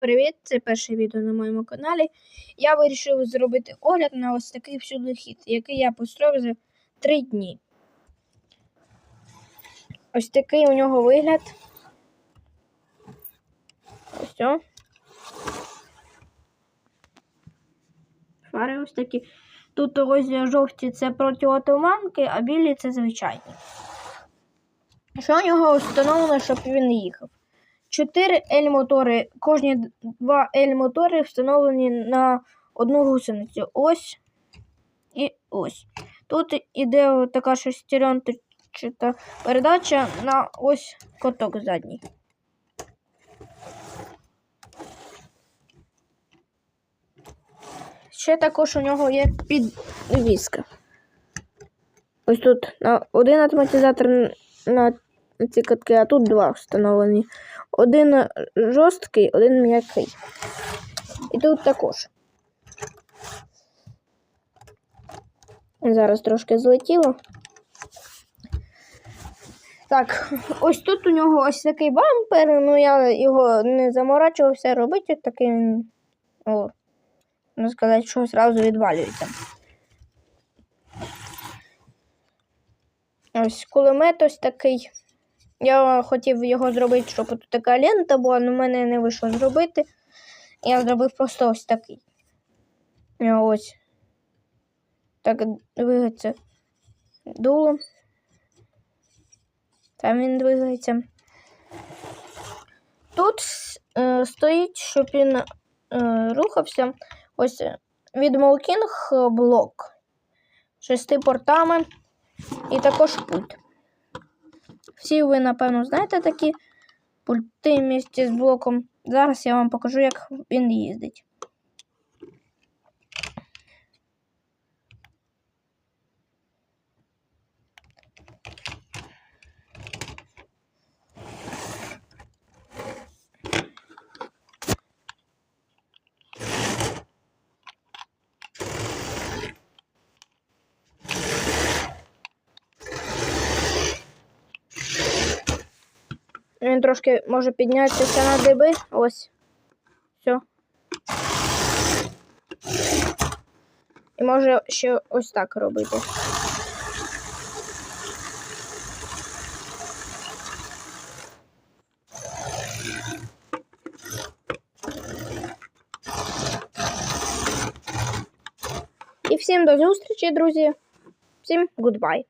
Привіт! Це перше відео на моєму каналі. Я вирішив зробити огляд на ось такий всюдохід, який я построїв за 3 дні. Ось такий у нього вигляд. Ось. Фари ось такі. Тут ось жовті це протиотуманки, а білі це звичайні. Що у нього встановлено, щоб він їхав? 4 L-мотори. Кожні два L-мотори встановлені на одну гусеницю. Ось і ось. Тут іде така шестеренчата передача на ось коток задній. Ще також у нього є підвіска. Ось тут на один автоматизатор на ці катки, а тут два встановлені. Один жорсткий, один м'який. І тут також. Зараз трошки злетіло. Так, ось тут у нього ось такий бампер, ну я його не заморачувався робити, такий він, о, можна сказати, що одразу відвалюється. Ось кулемет ось такий. Я хотів його зробити, щоб тут така лента була, але в мене не вийшло зробити. Я зробив просто ось такий. Ось. Так двигається дуло. Там він двигається. Тут е, стоїть, щоб він е, рухався. Ось від Молкінг блок. Шести портами і також пульт. Всі ви, напевно, знаєте такі пульти місті з блоком. Зараз я вам покажу, як він їздить. Він трошки може піднятися на диби. Ось. Все. І може ще ось так робити. І всім до зустрічі, друзі. Всім гудбай.